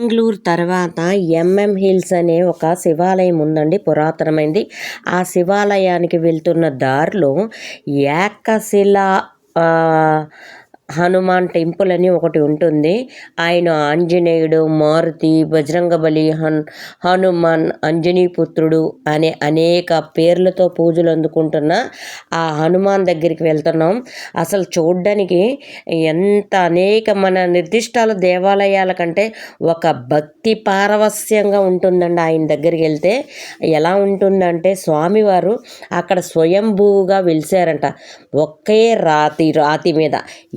బెంగళూరు తర్వాత MM hills అనే ఒక శివాలయం ఉందండి పురాతనమైంది. ఆ శివాలయానికి వెళ్తున్న దారిలో ఏకశిలా హనుమాన్ టెంపుల్ అని ఒకటి ఉంటుంది. ఆయన ఆంజనేయుడు మారుతి బజరంగబలి హన్ హనుమాన్ అంజనీపుత్రుడు అనే అనేక పేర్లతో పూజలు అందుకుంటున్న ఆ హనుమాన్ దగ్గరికి వెళ్తున్నాం. అసలు చూడ్డానికి ఎంత అనేక మన నిర్దిష్టాల దేవాలయాల కంటే ఒక భక్తి పారవస్యంగా ఉంటుందండి ఆయన దగ్గరికి వెళ్తే. ఎలా ఉంటుందంటే స్వామివారు అక్కడ స్వయంభూగా వెలిసారంట. ఒకే రాతి రాతి మీద.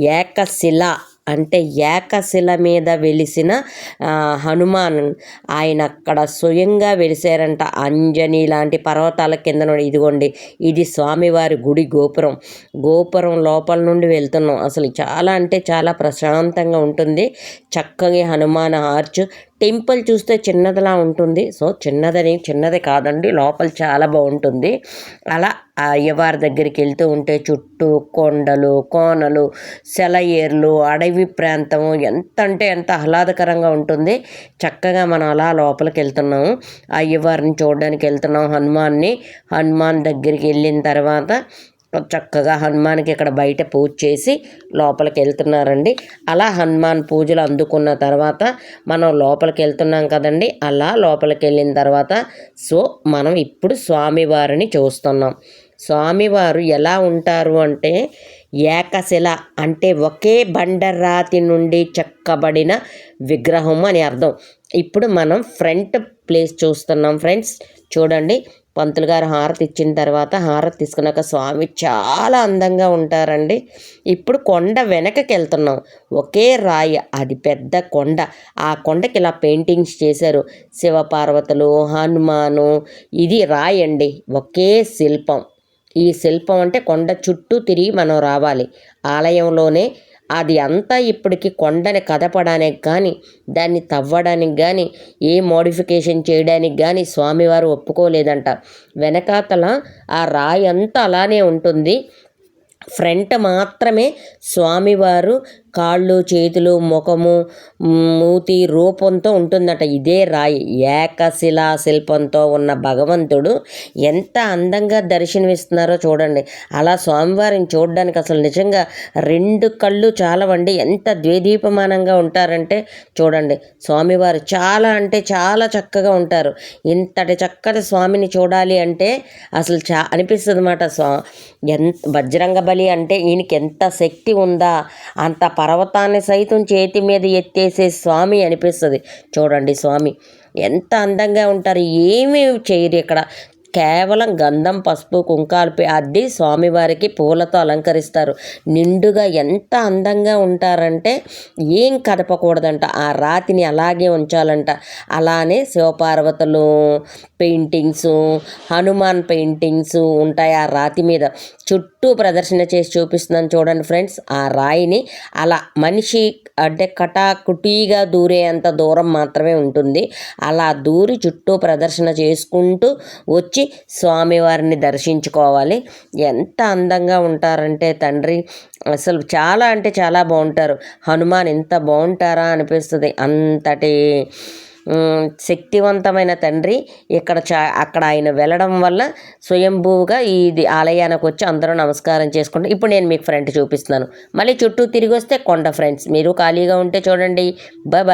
ఏ ఏకశిల అంటే ఏకశిల మీద వెలిసిన హనుమాన్ ఆయన అక్కడ స్వయంగా వెలిసారంట అంజని లాంటి పర్వతాల కింద ఇదిగోండి ఇది స్వామివారి గుడి గోపురం. గోపురం లోపల నుండి వెళ్తున్నాం. అసలు చాలా అంటే చాలా ప్రశాంతంగా ఉంటుంది. చక్కగా హనుమాన్ ఆర్చ్ టెంపుల్ చూస్తే చిన్నదిలా ఉంటుంది. సో చిన్నదని చిన్నది కాదండి లోపల చాలా బాగుంటుంది. అలా ఆ అయ్యవారి దగ్గరికి వెళ్తూ ఉంటే చుట్టూ కొండలు కోనలు సెలయేర్లు అడవి ప్రాంతము ఎంత అంటే ఎంత ఆహ్లాదకరంగా ఉంటుంది. చక్కగా మనం అలా లోపలికి వెళ్తున్నాము. అయ్యవారిని చూడడానికి వెళ్తున్నాం హనుమాన్ని. హనుమాన్ దగ్గరికి వెళ్ళిన తర్వాత చక్కగా హనుమాన్కి ఇక్కడ బయట పూజ చేసి లోపలికి వెళ్తున్నారండి. అలా హనుమాన్ పూజలు అందుకున్న తర్వాత మనం లోపలికి వెళ్తున్నాం కదండి. అలా లోపలికి వెళ్ళిన తర్వాత సో మనం ఇప్పుడు స్వామివారిని చూస్తున్నాం. స్వామివారు ఎలా ఉంటారు అంటే ఏకశిల అంటే ఒకే బండరాతి నుండి చెక్కబడిన విగ్రహం అని అర్థం. ఇప్పుడు మనం ఫ్రంట్ ప్లేస్ చూస్తున్నాం ఫ్రెండ్స్. చూడండి. పంతులు గారు హారతి ఇచ్చిన తర్వాత హారతి తీసుకున్నాక స్వామి చాలా అందంగా ఉంటారండి. ఇప్పుడు కొండ వెనకకి వెళ్తున్నాం. ఒకే రాయి అది పెద్ద కొండ. ఆ కొండకి ఇలా పెయింటింగ్స్ చేశారు. శివపార్వతులు హనుమాను ఇది రాయి అండి. ఒకే శిల్పం. ఈ శిల్పం అంటే కొండ చుట్టూ తిరిగి మనం రావాలి. ఆలయంలోనే అది అంతా ఇప్పటికి కొండని కదపడానికి కానీ దాన్ని తవ్వడానికి కానీ ఏ మోడిఫికేషన్ చేయడానికి కానీ స్వామివారు ఒప్పుకోలేదంట. వెనకాతల ఆ రాయి అంతా అలానే ఉంటుంది. ఫ్రంట్ మాత్రమే స్వామివారు కాళ్ళు చేతులు ముఖము మూతి రూపంతో ఉంటుందట ఇదే రాయి. ఏకశిలా శిల్పంతో ఉన్న భగవంతుడు ఎంత అందంగా దర్శనమిస్తున్నారో చూడండి. అలా స్వామివారిని చూడడానికి అసలు నిజంగా రెండు కళ్ళు చాలవండి. ఎంత ద్వేదీపమానంగా ఉంటారంటే చూడండి. స్వామివారు చాలా అంటే చాలా చక్కగా ఉంటారు. ఇంతటి చక్కటి స్వామిని చూడాలి అంటే అసలు చా అనిపిస్తుంది అన్నమాట స్వా ఎంత బజరంగ బలి అంటే ఈయనకి ఎంత శక్తి ఉందా అంత పర్వతాన్ని సైతం చేతి మీద ఎత్తేసే స్వామి అనిపిస్తుంది. చూడండి స్వామి ఎంత అందంగా ఉంటారు. ఏమీ చేయరు ఇక్కడ. కేవలం గంధం పసుపు కుంకాలు అద్ది స్వామివారికి పూలతో అలంకరిస్తారు. నిండుగా ఎంత అందంగా ఉంటారంటే ఏం కదపకూడదంట. ఆ రాతిని అలాగే ఉంచాలంట. అలానే శివపార్వతులు పెయింటింగ్స్ హనుమాన్ పెయింటింగ్స్ ఉంటాయి ఆ రాతి మీద. చుట్టూ ప్రదర్శన చేసి చూపిస్తున్నాను చూడండి ఫ్రెండ్స్. ఆ రాయిని అలా మనిషి అంటే కటాకుటీగా దూరేంత దూరం మాత్రమే ఉంటుంది. అలా దూరి చుట్టూ ప్రదర్శన చేసుకుంటూ వచ్చి స్వామివారిని దర్శించుకోవాలి. ఎంత అందంగా ఉంటారంటే తండ్రి. అసలు చాలా అంటే చాలా బాగుంటారు. హనుమాన్ ఎంత బాగుంటారా అనిపిస్తుంది. అంతటి శక్తివంతమైన తండ్రి. ఇక్కడ చా అక్కడ ఆయన వెళ్ళడం వల్ల స్వయంభూగా ఇది ఆలయానికి వచ్చి అందరూ నమస్కారం చేసుకుంటాం ఇప్పుడు నేను మీకు ఫ్రంట్ చూపిస్తున్నాను. మళ్ళీ చుట్టూ తిరిగి వస్తే కొండ ఫ్రెండ్స్. మీరు ఖాళీగా ఉంటే చూడండి. బాయ్